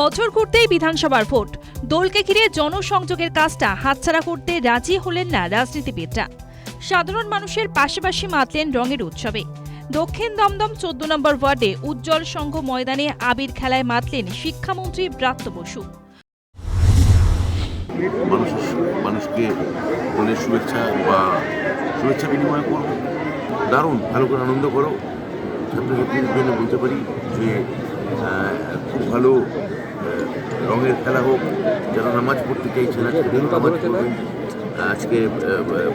বছর ঘুরতেই বিধানসভার ভোট। দোলকে ঘিরে জনসংযোগের কাজটা হাতছাড়া করতে রাজি হলেন না রাজনীতিবিদরা। সাধারণ মানুষের পাশাপাশি মাতলেন রঙের উৎসবে। দক্ষিণ দমদম চোদ্দ নম্বর ওয়ার্ডে উজ্জ্বল সংঘ ময়দানে আবির খেলায় মাতলেন শিক্ষামন্ত্রী ব্রাত্য বসু। মানুষকে মনের শুভেচ্ছা বা শুভেচ্ছা বিনিময় দারুণ, ভালো করে আনন্দ করো। ছাত্রছাত্রীদের জন্য বলতে পারি যে খুব ভালো রঙের খেলা হোক যারা নামাজ পড়তে চাইছে না সেদিন নামাজ পড়বেন। আজকে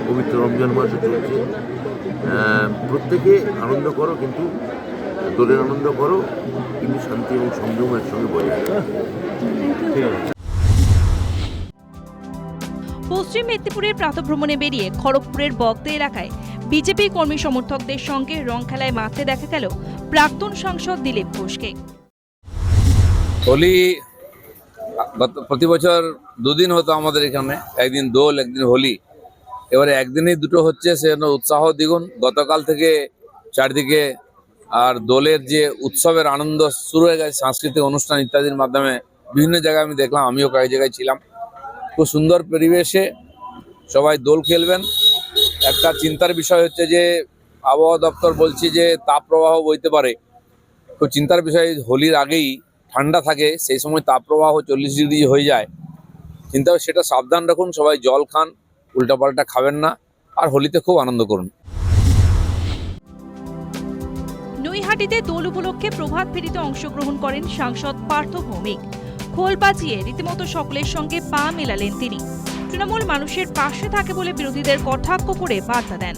পবিত্র রমজান মাসও চলছে। প্রত্যেকে আনন্দ করো কিন্তু দোলের আনন্দ করো কিন্তু শান্তি এবং সংযম একসঙ্গে বজায় রাখো। পশ্চিম মেদিনীপুরের প্রাতভ্রমণে বেরিয়ে খড়গপুরের বগদে এলাকায় বিজেপি কর্মী সমর্থকদের সঙ্গে রং খেলায় মাঠে দেখা গেল প্রাক্তন সাংসদ দিলীপ ঘোষকে। হোলি প্রতি বছর দুদিন হতো আমাদের এখানে, একদিন দোল, একদিন হোলি। এবারে একদিনই দুটো হচ্ছে সেজন্য উৎসাহ দ্বিগুণ। গতকাল থেকে চারদিকে আর দোলের যে উৎসবের আনন্দ শুরু হয়ে গেছে, সাংস্কৃতিক অনুষ্ঠান ইত্যাদির মাধ্যমে বিভিন্ন জায়গায় আমি দেখলাম, আমিও কয়েক জায়গায় ছিলাম। খুব সুন্দর পরিবেশে সবাই দোল খেলবেন। একটা চিন্তার বিষয় হচ্ছে যে, আবহাওয়া দপ্তর বলছে যে, তাপপ্রবাহ বইতে পারে। খুব চিন্তার বিষয়, হোলির আগেই ঠান্ডা থাকে, সেই সময় তাপপ্রবাহ চল্লিশ ডিগ্রি হয়ে যায়। করে সেটা সাবধান রাখুন, সবাই জল খান, উল্টাপাল্টা খাবেন না, আর হোলিতে খুব আনন্দ করুন। নৈহাটিতে দোল উপলক্ষে প্রভাত ফেরিতে অংশগ্রহণ করেন সাংসদ পার্থ ভৌমিক। খোল বাজিয়ে রীতিমতো সকলের সঙ্গে পা মেলালেন তিনি। তৃণমূল মানুষের পাশে থাকে বলে বিরোধীদের কটাক্ষ করে বার্তা দেন।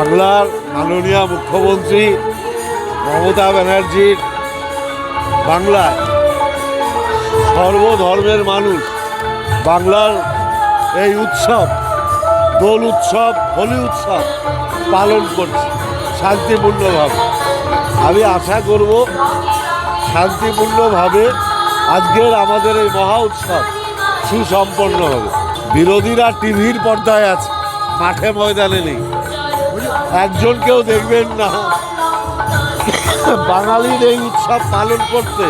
বাংলার মাননীয় মুখ্যমন্ত্রী মমতা ব্যানার্জির বাংলায় সর্বধর্মের মানুষ। বাংলার এই উৎসব, দোল উৎসব, হোলি উৎসব পালন করছে শান্তিপূর্ণভাবে। আমি আশা করব শান্তিপূর্ণভাবে আজকের আমাদের এই মহা উৎসব সুসম্পন্ন হবে। বিরোধীরা টিভির পর্দায় আছে, মাঠে ময়দানে নেই। একজন কেউ দেখবেন না। বাঙালির এই উৎসব পালন করতে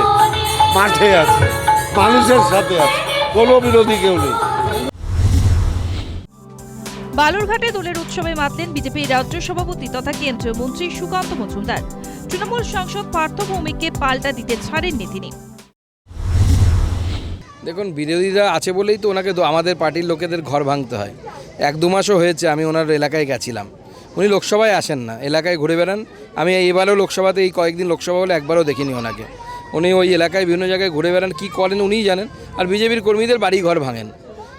মাঠে আছে মানুষের সাথে আছে কোনো বিরোধী কেউ নেই। বালুরঘাটে দোলের উৎসবে মাতলেন বিজেপির রাজ্য সভাপতি তথা কেন্দ্রীয় মন্ত্রী সুকান্ত মজুমদার। তৃণমূল সাংসদ পার্থ ভৌমিককে পাল্টা দিতে ছাড়েননি তিনি। দেখুন বিরোধীরা আছে বলেই তো ওনাকে আমাদের পার্টির লোকেদের ঘর ভাঙতে হয়। এক দু মাসও হয়েছে আমি ওনার এলাকায় গেছিলাম। উনি লোকসভায় আসেন না এলাকায় ঘুরে বেড়ান। আমি এইবারও লোকসভাতে এই কয়েকদিন লোকসভা বলে একবারও দেখিনি ওনাকে। উনি ওই এলাকায় বিভিন্ন জায়গায় ঘুরে বেড়ান কী করেন উনিই জানেন। আর বিজেপির কর্মীদের বাড়ি ঘর ভাঙেন।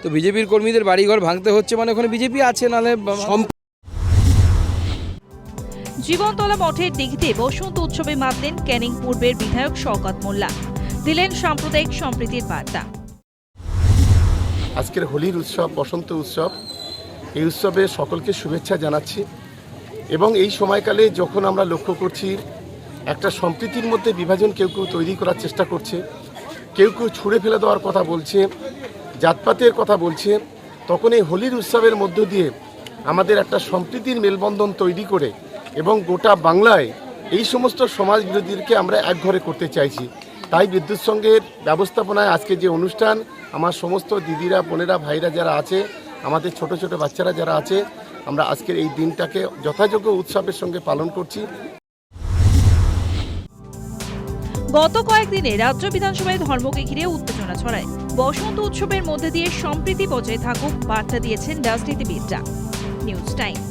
তো বিজেপির কর্মীদের বাড়ি ঘর ভাঙতে হচ্ছে মানে ওখানে বিজেপি আছে নাহলে জীবনতলা মঠের দিঘিতে বসন্ত উৎসবে মাতলেন ক্যানিং পূর্বের বিধায়ক শওকত মোল্লা। দিলেন সাম্প্রদায়িক সম্প্রীতির বার্তা। আজকের হোলির উৎসব বসন্ত উৎসব এই উৎসবে সকলকে শুভেচ্ছা জানাচ্ছি। এবং এই সময়কালে যখন আমরা লক্ষ্য করছি, একটা সম্প্রীতির মধ্যে বিভাজন কেউ কেউ তৈরি করার চেষ্টা করছে, কেউ কেউ ছুঁড়ে ফেলে দেওয়ার কথা বলছে, জাতপাতের কথা বলছে, তখন এই হোলির উৎসবের মধ্য দিয়ে আমাদের একটা সম্প্রীতির মেলবন্ধন তৈরি করে এবং গোটা বাংলায় এই সমস্ত সমাজ বিরোধীদেরকে আমরা একঘরে করতে চাইছি। তাই বিদ্যুৎ সংঘের ব্যবস্থাপনায় আজকে যে অনুষ্ঠান, আমার সমস্ত দিদিরা, বোনেরা, ভাইরা যারা আছে, আমাদের ছোট ছোট বাচ্চারা যারা আছে আমরা আজকের এই দিনটাকে যথাযোগ্য উৎসবের সঙ্গে পালন করছি। গত কয়েকদিনে রাজ্য বিধানসভায় ধর্মকে ঘিরে উত্তেজনা ছড়ায়। বসন্ত উৎসবের মধ্যে দিয়ে সম্প্রীতি বজায় থাকুক বার্তা দিয়েছেন রাজনীতিবিদরা। News time.